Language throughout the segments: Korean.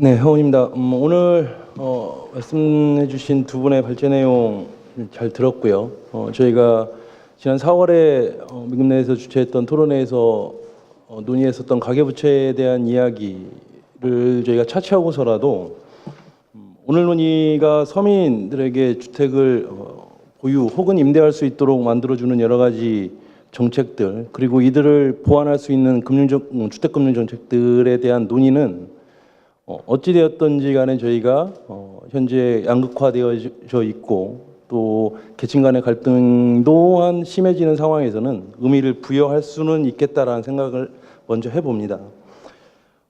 네, 회원입니다. 음, 오늘 어, 말씀해주신 두 분의 발제 내용 잘 들었고요. 어, 저희가 지난 4월에 어, 미국 내에서 주최했던 토론회에서 어, 논의했었던 가계부채에 대한 이야기를 저희가 차치하고서라도 음, 오늘 논의가 서민들에게 주택을 어, 보유 혹은 임대할 수 있도록 만들어주는 여러 가지 정책들 그리고 이들을 보완할 수 있는 금융적 음, 주택 금융 정책들에 대한 논의는 어, 어찌 되었던지 간에 저희가 어, 현재 양극화되어져 있고 또 계층 간의 갈등 또한 심해지는 상황에서는 의미를 부여할 수는 있겠다라는 생각을 먼저 해봅니다.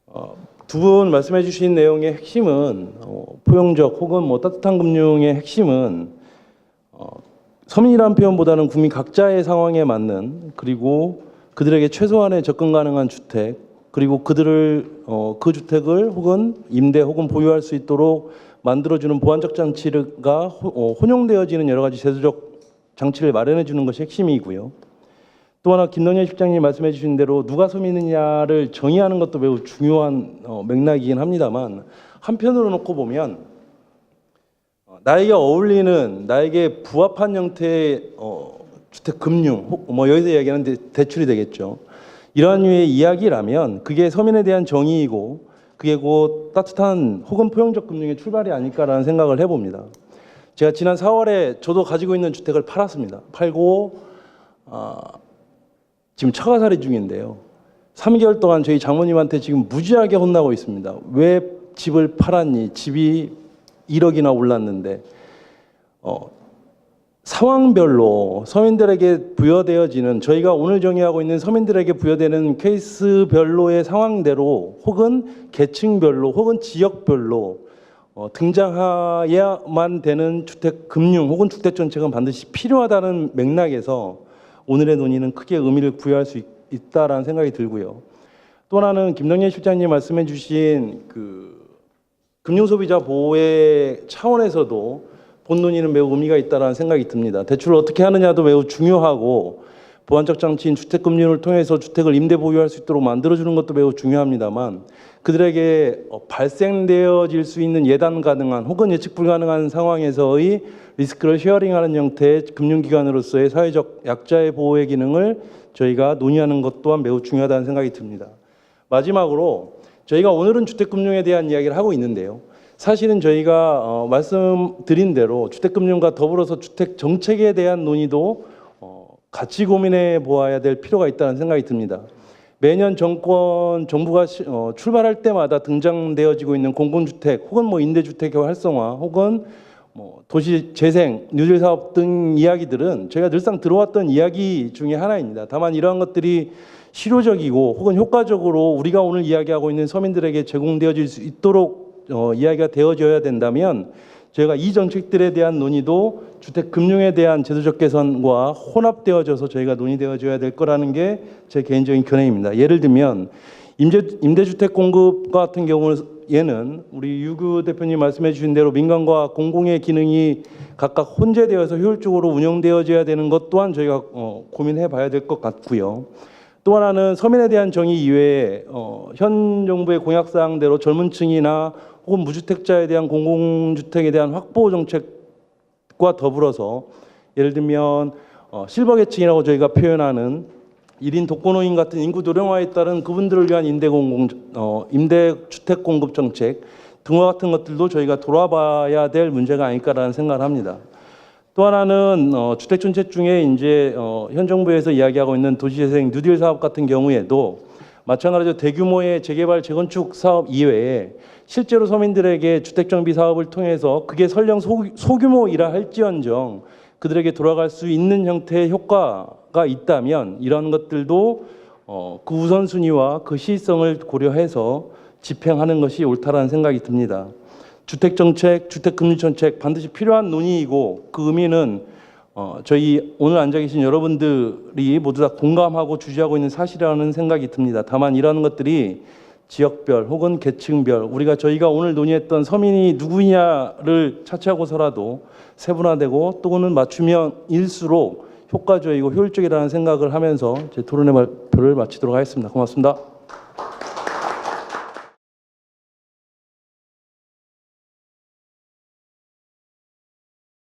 어, 두분 말씀해 주신 내용의 핵심은 어, 포용적 혹은 뭐 따뜻한 금융의 핵심은 어, 서민이라는 표현보다는 국민 각자의 상황에 맞는 그리고 그들에게 최소한의 접근 가능한 주택 그리고 그들을 어, 그 주택을 혹은 임대 혹은 보유할 수 있도록 만들어주는 보완적 장치가 호- 어, 혼용되어지는 여러 가지 제도적 장치를 마련해 주는 것이 핵심이고요. 또 하나 김동현 실장님 말씀해 주신 대로 누가 서민이냐를 정의하는 것도 매우 중요한 어, 맥락이긴 합니다만 한편으로 놓고 보면 어, 나에게 어울리는 나에게 부합한 형태의 어, 주택 금융 혹- 뭐 여기서 이야기하는 데 대출이 되겠죠. 이러한 류의 이야기라면 그게 서민에 대한 정의이고 그게 곧 따뜻한 혹은 포용적 금융의 출발이 아닐까라는 생각을 해봅니다. 제가 지난 4월에 저도 가지고 있는 주택을 팔았습니다. 팔고 아, 지금 처가살이 중인데요. 3개월 동안 저희 장모님한테 지금 무지하게 혼나고 있습니다. 왜 집을 팔았니? 집이 1억이나 올랐는데 어, 상황별로 서민들에게 부여되어지는 저희가 오늘 정의하고 있는 서민들에게 부여되는 케이스별로의 상황대로 혹은 계층별로 혹은 지역별로 어, 등장해야만 되는 주택 금융 혹은 주택 정책은 반드시 필요하다는 맥락에서 오늘의 논의는 크게 의미를 부여할 수 있, 있다라는 생각이 들고요. 또 하나는 김동연 실장님 말씀해 주신 그 금융소비자 보호의 차원에서도 본 논의는 매우 의미가 있다라는 생각이 듭니다. 대출을 어떻게 하느냐도 매우 중요하고 보완적 장치인 주택금융을 통해서 주택을 임대 보유할 수 있도록 만들어주는 것도 매우 중요합니다만 그들에게 어, 발생되어질 수 있는 예단 가능한 혹은 예측 불가능한 상황에서의 리스크를 쉐어링하는 형태의 금융기관으로서의 사회적 약자의 보호의 기능을 저희가 논의하는 것 또한 매우 중요하다는 생각이 듭니다. 마지막으로 저희가 오늘은 주택금융에 대한 이야기를 하고 있는데요. 사실은 저희가 어, 말씀드린 대로 주택금융과 더불어서 주택 정책에 대한 논의도 어, 같이 고민해 보아야 될 필요가 있다는 생각이 듭니다. 매년 정권 정부가 시- 어, 출발할 때마다 등장되어지고 있는 공공주택 혹은 뭐 임대주택의 활성화 혹은 뭐 도시 재생, 뉴딜 사업 등 이야기들은 저희가 늘상 들어왔던 이야기 중에 하나입니다. 다만 이러한 것들이 실효적이고 혹은 효과적으로 우리가 오늘 이야기하고 있는 서민들에게 제공되어질 수 있도록 어, 이야기가 되어져야 된다면 저희가 이 정책들에 대한 논의도 주택 금융에 대한 제도적 개선과 혼합되어져서 저희가 논의되어져야 될 거라는 게 제 개인적인 견해입니다. 예를 들면 임대 임대주택 공급 같은 경우에는 우리 유규 대표님 말씀해 주신 대로 민간과 공공의 기능이 각각 혼재되어서 효율적으로 운영되어져야 되는 것 또한 저희가 어, 고민해 봐야 될 것 같고요. 또 하나는 서민에 대한 정의 이외에 어, 현 정부의 공약 사항대로 젊은 층이나 혹은 무주택자에 대한 공공주택에 대한 확보 정책과 더불어서 예를 들면 어, 실버 계층이라고 저희가 표현하는 1인 독거노인 같은 인구 도령화에 따른 그분들을 위한 임대 공공 어, 임대 주택 공급 정책 등과 같은 것들도 저희가 돌아봐야 될 문제가 아닐까라는 생각을 합니다. 또 하나는 어, 주택 정책 중에 이제 어, 현 정부에서 이야기하고 있는 도시재생 뉴딜 사업 같은 경우에도 마찬가지로 대규모의 재개발 재건축 사업 이외에 실제로 서민들에게 주택 정비 사업을 통해서 그게 설령 소, 소규모이라 할지언정 그들에게 돌아갈 수 있는 형태의 효과가 있다면 이런 것들도 어, 그 우선순위와 그 시의성을 고려해서 집행하는 것이 옳다라는 생각이 듭니다. 주택 정책, 주택 금융 정책 반드시 필요한 논의이고 그 의미는 어, 저희 오늘 앉아 계신 여러분들이 모두 다 공감하고 주시하고 있는 사실이라는 생각이 듭니다. 다만 이러한 것들이 지역별 혹은 계층별 우리가 저희가 오늘 논의했던 서민이 누구냐를 차치하고서라도 세분화되고 또는 맞추면 일수록 효과적이고 효율적이라는 생각을 하면서 제 토론의 발표를 마치도록 하겠습니다. 고맙습니다.